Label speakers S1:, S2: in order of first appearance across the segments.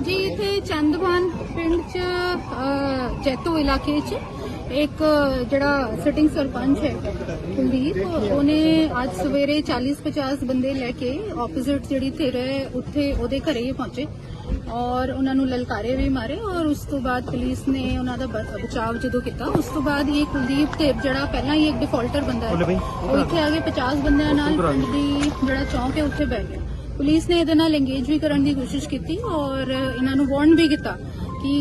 S1: ਜੀ ਇੱਥੇ ਚੰਦਵਾਨ ਪਿੰਡ ਚ ਜੈਤੋ ਇਲਾਕੇ ਚ ਇੱਕ ਜਿਹੜਾ ਸਿਟਿੰਗ ਸਰਪੰਚ ਹੈ ਕੁਲਦੀਪ ਉਹਨੇ ਅੱਜ ਸਵੇਰੇ 40-50 ਬੰਦੇ ਲੈ ਕੇ ਆਪੋਜ਼ਿਟ ਜਿਹੜੀ ਧਿਰ ਹੈ ਉੱਥੇ ਉਹਦੇ ਘਰੇ ਹੀ ਪਹੁੰਚੇ ਔਰ ਉਹਨਾਂ ਨੂੰ ਲਲਕਾਰੇ ਵੀ ਮਾਰੇ ਔਰ ਉਸ ਤੋਂ ਬਾਅਦ ਪੁਲਿਸ ਨੇ ਉਹਨਾਂ ਦਾ ਬ- ਬਚਾਅ ਜਦੋਂ ਕੀਤਾ ਉਸ ਤੋਂ ਬਾਅਦ ਇਹ ਕੁਲਦੀਪ ਧਿਰ ਜਿਹੜਾ ਪਹਿਲਾਂ ਹੀ ਇੱਕ ਡਿਫਾਲਟਰ ਬੰਦਾ ਹੈ ਉਹ ਇੱਥੇ ਆ ਕੇ 50 ਬੰਦਿਆਂ ਨਾਲ ਪਿੰਡ ਦੀ ਜਿਹੜਾ ਚੌਂਕ ਹੈ ਉੱਥੇ ਬਹਿ ਗਿਆ। ਪੁਲਿਸ ਨੇ ਇਹਦੇ ਨਾਲ ਇੰਗੇਜ ਵੀ ਕਰਨ ਦੀ ਕੋਸ਼ਿਸ਼ ਕੀਤੀ ਔਰ ਇਹਨਾਂ ਨੂੰ ਵਾਰਨ ਵੀ ਕੀਤਾ ਕਿ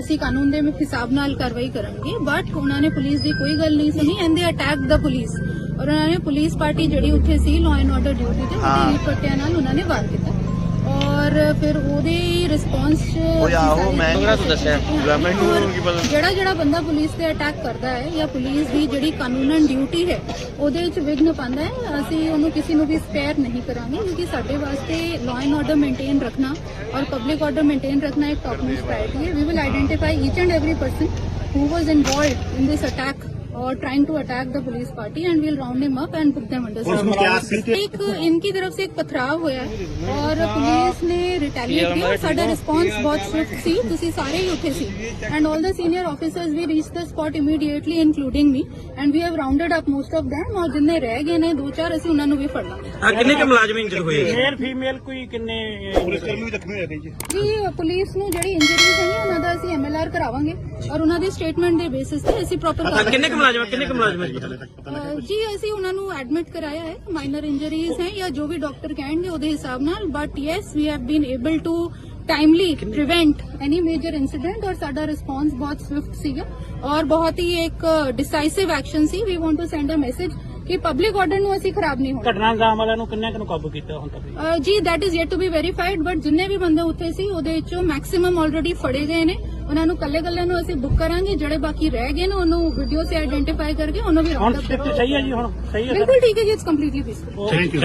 S1: ਅਸੀਂ ਕਾਨੂੰਨ ਦੇ ਹਿਸਾਬ ਨਾਲ ਕਾਰਵਾਈ ਕਰਾਂਗੇ ਬਟ ਉਹਨਾਂ ਨੇ ਪੁਲਿਸ ਦੀ ਕੋਈ ਗੱਲ ਨਹੀਂ ਸੁਣੀ ਐਂਡ ਦੇ ਅਟੈਕ ਦਾ ਪੁਲਿਸ ਔਰ ਉਹਨਾਂ ਨੇ ਪੁਲਿਸ ਪਾਰਟੀ ਜਿਹੜੀ ਉੱਥੇ ਸੀ ਲਾਅ ਐਂਡ ਆਰਡਰ ਡਿਊਟੀ ਤੇ ਉਹਦੇ ਪੱਟਿਆਂ ਨਾਲ ਉਹਨਾਂ ਨੇ ਵਾਰ ਕੀਤਾ। ਔਰ ਫਿਰ ਉਹਦੇ ਰਿਸਪੌਂਸ
S2: ਉਹ ਆਹੋ, ਮੈਂ ਕਿਹੜਾ ਤੂੰ ਦੱਸਿਆ? ਮੈਨੂੰ ਕੀ ਪਤਾ?
S1: ਜਿਹੜਾ ਜਿਹੜਾ ਬੰਦਾ ਪੁਲਿਸ ਤੇ ਅਟੈਕ ਕਰਦਾ ਹੈ ਜਾਂ ਪੁਲਿਸ ਦੀ ਜਿਹੜੀ ਕਾਨੂੰਨਨ ਡਿਊਟੀ ਹੈ ਉਹਦੇ ਵਿੱਚ ਵਿਘਨ ਪਾਉਂਦਾ ਹੈ ਅਸੀਂ ਉਹਨੂੰ ਕਿਸੇ ਨੂੰ ਵੀ ਸਪੇਅਰ ਨਹੀਂ ਕਰਾਂਗੇ ਕਿਉਂਕਿ ਸਾਡੇ ਵਾਸਤੇ ਲਾਅ ਐਂਡ ਆਰਡਰ ਮੇਨਟੇਨ ਰੱਖਣਾ ਔਰ ਪਬਲਿਕ ਆਰਡਰ ਮੇਨਟੇਨ ਰੱਖਣਾ ਇੱਕ ਟਾਪ ਮੋਸਟ ਪ੍ਰਾਇੋਰਟੀ ਹੈ we will identify each and every person who was involved in this attack or trying to attack the police party and we'll round him up and put them under surveillance. एक इनकी तरफ से एक पथराव होया है और पुलिस ने रिटेलिएट किया और ਸਾਡਾ ਰਿਸਪੌਂਸ ਬਹੁਤ ਸਵਿਫਟ ਸੀ ਤੁਸੀਂ ਸਾਰੇ ਹੀ ਉੱਥੇ ਸੀ and all the senior officers we reach the spot immediately including me and we have rounded up most of them ਔਰ ਜਿੰਨੇ ਰਹਿ ਗਏ ਨੇ ਦੋ ਚਾਰ ਅਸੀਂ ਉਹਨਾਂ ਨੂੰ ਵੀ ਫੜ ਲਾਂਗੇ
S3: ਆ ਕਿੰਨੇ ਕੁ ਮੁਲਾਜ਼ਮ ਇੰਜਰ ਹੋਏ ਆ?
S4: ਮੇਲ ਫੀਮੇਲ ਕੋਈ ਕਿੰਨੇ
S2: ਪੁਲਿਸ ਕਰਮੀ ਵੀ ਜ਼ਖਮੀ ਹੋਏ ਜੀ
S1: ਜੀ ਪੁਲਿਸ ਨੂੰ ਜਿਹੜੀ ਇੰਜਰੀਜ਼ ਹੈਗੀਆਂ ਉਹਨਾਂ ਦਾ ਅਸੀਂ ਐਮਐਲਆਰ ਕਰਾਵਾਂਗੇ ਔਰ ਉਹਨਾਂ ਦੇ ਸਟੇਟਮੈਂਟ ਦੇ ਬੇਸਿਸ ਤੇ ਅਸੀਂ ਪ੍ਰੋਪਰ
S3: ਆ ਕਿੰਨੇ ਕੁ ਮੁਲਾਜ਼ਮ? ਕਿੰਨੇ ਕੁ ਮੁਲਾਜ਼ਮ ਜੀ?
S1: ਅਹ ਜੀ ਅਸੀਂ ਉਹਨਾਂ ਨੂੰ ਐਡਮਿਟ ਕਰਾਇਆ ਹੈ ਮਾਈਨਰ ਇੰਜਰੀਜ਼ ਹੈ ਜਾਂ ਜੋ ਵੀ ਡਾਕਟਰ ਕਹਿਣਗੇ ਉਹਦੇ ਹਿਸਾਬ ਨਾਲ but yes we have been able to timely prevent any major incident ਔਰ ਸਾਡਾ ਰਿਸਪੌਂਸ ਬਹੁਤ ਸਵਿਫਟ ਸੀਗਾ ਔਰ ਬਹੁਤ ਹੀ ਇੱਕ decisive action C. We want to send a message ਕਿ ਪਬਲਿਕ ਆਰਡਰ ਨੂੰ ਅਸੀਂ ਖਰਾਬ ਨਹੀਂ ਹੋਣਾ।
S4: ਘਟਨਾ ਅੰਜਾਮ ਵਾਲਿਆਂ ਨੂੰ ਕਿੰਨੇ ਕੁ ਨੂੰ ਕਾਬੂ ਕੀਤਾ ਹੁਣ ਤੱਕ
S1: ਅਹ ਜੀ that is yet to be verified but ਜਿੰਨੇ ਵੀ ਬੰਦੇ ਉੱਥੇ ਸੀ ਉਹਦੇ ਵਿੱਚੋਂ ਮੈਕਸਿਮਮ ਆਲਰੇਡੀ ਫੜੇ ਗਏ ਨੇ। ਉਹਨਾਂ ਨੂੰ ਕੱਲੇ ਕੱਲੇ ਨੂੰ ਅਸੀਂ ਬੁੱਕ ਕਰਾਂਗੇ ਜਿਹੜੇ ਬਾਕੀ ਰਹਿ ਗਏ ਨੇ ਉਹਨੂੰ ਵੀਡੀਓ ਸੇ ਆਈਡੈਂਟੀਫਾਈ ਕਰਕੇ ਉਹਨੂੰ ਵੀ
S4: ਹੁਣ
S1: ਰਾਉਂਡ ਅਪ
S4: ਸਥਿਤੀ ਸਹੀ ਹੈ ਜੀ ਹੁਣ? ਸਹੀ ਹੈ
S1: ਬਿਲਕੁਲ ਠੀਕ ਹੈ ਜੀ it's completely peaceful
S4: thank you